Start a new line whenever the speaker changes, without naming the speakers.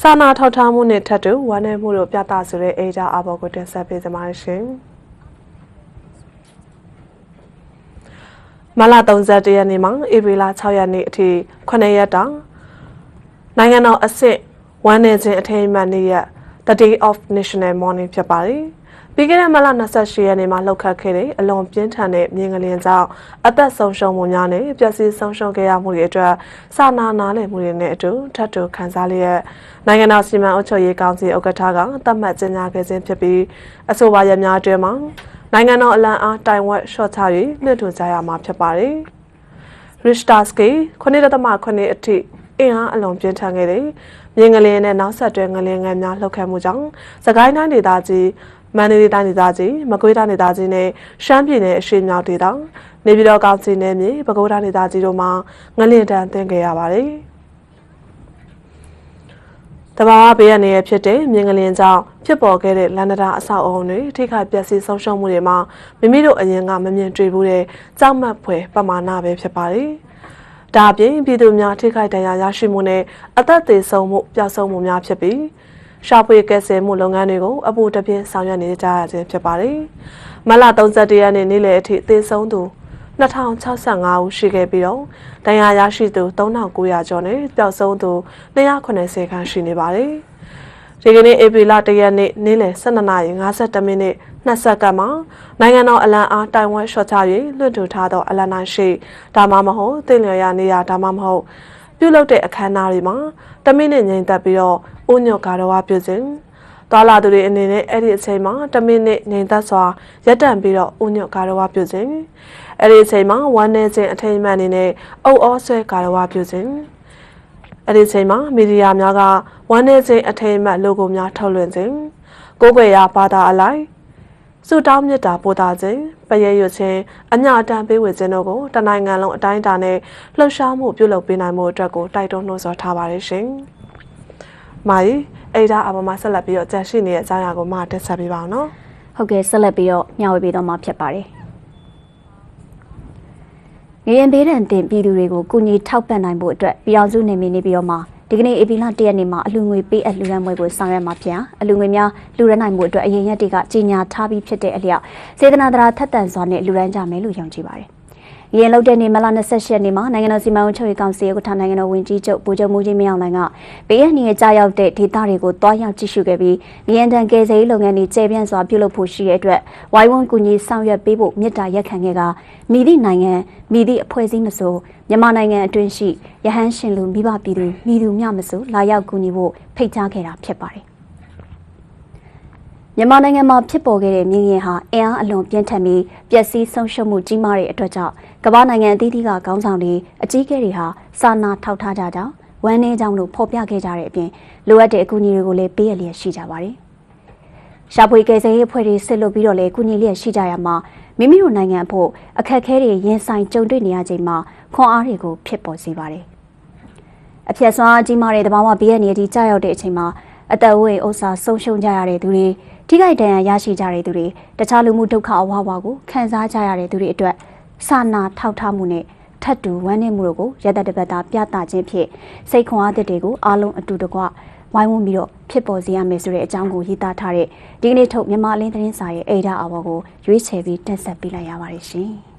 စာနာထောက်ထားမှုနဲ့ထပ်တူဝမ်းနည်းမှုတို့ပြသဆိုတဲ့အေဂျာအဘော်ကိုတင်ဆက်ပေးကြပါရှင်မလာ31ရက်နေ့မှာဧပြီလ6ရက်နေ့အထိ9ရက်တောင်နိုင်ငံတော်အဆင့်ဝမ်းနည်းခြင်းအထိမ်းအမှတ်နေ့ရက် The Day of National Mourning ဖြစ်ပါတယ်။ ပြီးခဲ့တဲ့မလ28ရက်နေ့မှာလှုပ်ခတ်ခဲ့တဲ့အလွန်ပြင်းထန်တဲ့မြင်းကလင်းကြောင့်အသက်ဆုံးရှုံးမှုများနဲ့ပျက်စီးဆုံးရှုံးခဲ့ရမှုတွေအတွက်စာနာနာလည်မှုတွေနဲ့အတူထပ်တူခံစားလျက်နိုင်ငံတော်စီမံအုပ်ချုပ်ရေးကောင်စီဥက္ကဋ္ဌကသတ်မှတ်ကြေညာခဲ့ခြင်းဖြစ်ပြီးအဆိုပါရများအတွင်းမှာနိုင်ငံတော်အလံအားတိုင်ဝက်ရှော့ချ၍လွှင့်ထူကြရမှာဖြစ်ပါတယ်။ Richtersky 9.8အထိအင်အားအလွန်ပြင်းထန်ခဲ့တဲ့မြင်းငလင်းနဲ့နောက်ဆက်တွဲငလင်းငယ်များလှုပ်ခတ်မှုကြောင့်စကိုင်းတိုင်းဒေသကြီး မန္တလေးတိုင်းဒေသကြီးမကွေးတိုင်းဒေသကြီးနဲ့ရှမ်းပြည်နယ်အရှေ့မြောက်ဒေသနေပြည်တော်ကောင်စီနယ်မြေပဲခူးတိုင်းဒေသကြီးတို့မှာငလင်းတန်းသွင်းခဲ့ရပါတယ်။တဘာဝဘေးရနေရဖြစ်တဲ့မြင်းကလင်းကြောင့်ဖြစ်ပေါ်ခဲ့တဲ့လန္ဒတာအဆောက်အအုံတွေထိခိုက်ပျက်စီးဆုံးရှုံးမှုတွေမှာမိမိတို့အရင်ကမမြင်တွေ့ဘူးတဲ့ကြောက်မက်ဖွယ်ပမာဏပဲဖြစ်ပါတယ်။ဒါအပြင်ပြည်သူများထိခိုက်ဒဏ်ရာရရှိမှုနဲ့အသက်သေဆုံးမှုပျောက်ဆုံးမှုများဖြစ်ပြီး ရှာဖွေကယ်ဆယ်မှုလုပ်ငန်းတွေကိုအပူတပြင်းဆောင်ရွက်နေကြရခြင်းဖြစ်ပါတယ်။မလ31ရက်နေ့နေ့လယ်အထိသေဆုံးသူ2065ဦးရှိခဲ့ပြီးတော့ဒဏ်ရာရရှိသူ3900ကျော်နဲ့ပျောက်ဆုံးသူ290ခန့်ရှိနေပါတယ်။ဒီကနေ့ဧပြီလ1ရက်နေ့နေ့လယ်12:52မိနစ်20စက္ကန့်မှာနိုင်ငံတော်အလံအားတိုင်ဝမ်ရှော့ချ၍လွှတ်ထူထားသောအလံနိုင်ရှိဒါမှမဟုတ်တင်လျော်ရနေရဒါမှမဟုတ် ပြုလုပ်တဲ့အခမ်းအနားတွေမှာတမိနစ်ငိမ့်သက်ပြီးတော့ဥညွတ်ကာတော်ဝပြုခြင်းသွားလာသူတွေအနေနဲ့အဲ့ဒီအချိန်မှာတမိနစ်ငိမ့်သက်စွာရပ်တန့်ပြီးတော့ဥညွတ်ကာတော်ဝပြုခြင်းအဲ့ဒီအချိန်မှာဝမ်းနေခြင်းအထိမ်းအမှန်အနေနဲ့အုပ်အောဆွဲကာတော်ဝပြုခြင်းအဲ့ဒီအချိန်မှာမီဒီယာများကဝမ်းနေခြင်းအထိမ်းအမှတ် logo များထုတ်လွှင့်ခြင်းကိုးကွယ်ရာဘာသာအလိုက် စုတောင်းမြတ်တာပို့တာခြင်းပရဲရွခြင်းအညာအတန်ပေးဝေခြင်းတို့ကိုတနိုင်ငံလုံးအတိုင်းအတာနဲ့လှုပ်ရှားမှုပြုလုပ်ပေးနိုင်မှုအတွက်ကိုတိုက်တွန်းနှိုးဆော်ထားပါတယ်ရှင်။မာရီအဲ့ဒါအမမဆက်လက်ပြီးတော့ကြန့်ရှိနေတဲ့အကြောင်းအရာကိုမတက်ဆက်ပေးပါအောင်နော်
ဟုတ်ကဲ့ဆက်လက်ပြီးတော့မျှဝေပေးတော့မှာဖြစ်ပါတယ်။ငရင်ပေးတဲ့တင်ပြည်သူတွေကိုကုညီထောက်ပံ့နိုင်ဖို့အတွက်ပြည်အောင်စုနေမည်နေပြီးတော့မှာ ဒီကနေ့ဧပြီလ၁ရက်နေ့မှာအလူငွေပေးအပ်လူရန်ပွဲကိုဆောင်ရွက်မှာဖြစ်အလူငွေများလူရန်နိုင်မှုအတွက်အရင်ရက်တွေကကြီးညာထားပြီးဖြစ်တဲ့အလျောက်စေတနာတရာထက်သန်စွာနဲ့လူရန်ကြမယ်လို့ယုံကြည်ပါတယ်။ ရင်လောက်တဲ့နေ့မလ28ရက်နေ့မှာနိုင်ငံတော်စီမံအုပ်ချုပ်ရေးကောင်စီဥက္ကဋ္ဌနိုင်ငံတော်ဝန်ကြီးချုပ်ဗိုလ်ချုပ်မူကြီးမင်းအောင်လှိုင်ကပေးရနေကြရောက်တဲ့ဒေသတွေကိုတွားရောက်ကြည့်ရှုခဲ့ပြီးငရင်တန်ကယ်ဆယ်ရေးလုပ်ငန်းတွေကျေပြန့်စွာပြုလုပ်ဖို့ရှိတဲ့အတွက်ဝိုင်းဝန်းကူညီဆောင်ရွက်ပေးဖို့မြစ်တာရက်ခံခဲ့ကမိသည့်နိုင်ငံမိသည့်အဖွဲ့အစည်းမဆိုမြန်မာနိုင်ငံအတွင်းရှိရဟန်းရှင်လူမိဘပြည်သူမိသူမျှမဆိုလာရောက်ကူညီဖို့ဖိတ်ကြားခဲ့တာဖြစ်ပါတယ် မြန်မာနိုင်ငံမှာဖြစ်ပေါ်ခဲ့တဲ့မြင်းရင်ဟာအင်အားအလွန်ပြင်းထန်ပြီးပျက်စီးဆုံးရှုံးမှုကြီးမားတဲ့အတွက်ကြောင့်ကမ္ဘာနိုင်ငံအသီးသီးကခေါင်းဆောင်တွေအကြီးအကဲတွေဟာစာနာထောက်ထားကြကြောင်းဝမ်းနည်းကြောင်းလို့ဖော်ပြခဲ့ကြတဲ့အပြင်လိုအပ်တဲ့အကူအညီတွေကိုလည်းပေးရလျက်ရှိကြပါတယ်။ရှာဖွေကယ်ဆယ်ရေးအဖွဲ့တွေဆစ်လွတ်ပြီးတော့လည်းကူညီလျက်ရှိကြရမှာမိမိတို့နိုင်ငံအဖို့အခက်အခဲတွေရင်ဆိုင်ကြုံတွေ့နေရချိန်မှာခွန်အားတွေကိုဖြစ်ပေါ်စေပါတယ်။အပြည့်စွာကြီးမားတဲ့တဘာဝဘေးရနေတီကြောက်ရောက်တဲ့အချိန်မှာအသက်ဝိဥစ္စာဆုံးရှုံးကြရတဲ့သူတွေ ထိခိုက်ဒဏ်ရာရရှိကြတဲ့သူတွေတခြားလူမှုဒုက္ခအဝါဝါကိုခံစားကြရတဲ့သူတွေအတွက်စာနာထောက်ထားမှုနဲ့ထပ်တူဝမ်းနည်းမှုတို့ကိုရသက်တပတ်တာပြသခြင်းဖြင့်စိတ်ခွန်အားသစ်တွေကိုအားလုံးအတူတကွဝိုင်းဝန်းပြီးတော့ဖြစ်ပေါ်စေရမယ်ဆိုတဲ့အကြောင်းကိုရေးသားထားတဲ့ဒီကနေ့ထုတ်မြန်မာအလင်းသတင်းစာရဲ့အိဒါအဝါကိုရွေးချယ်ပြီးတင်ဆက်ပေးလိုက်ရပါတယ်ရှင်။